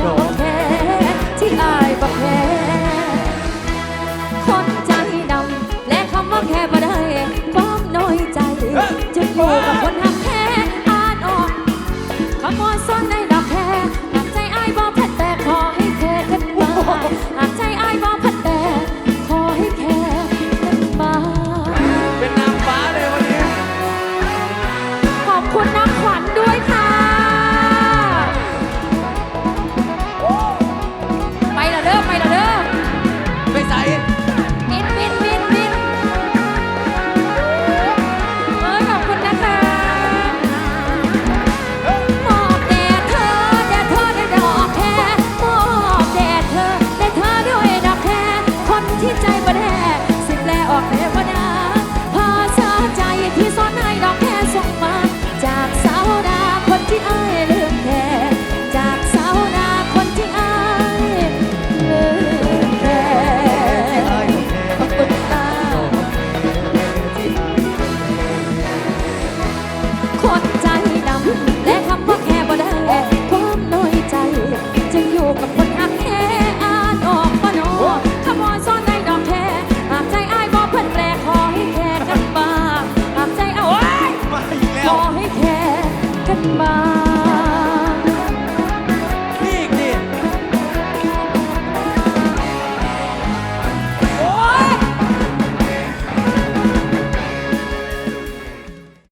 ดอกแคที่อายบอกแค่คนใจดำและคำว่าแคบได้ ความน้อยใจ จะอยู่กับคน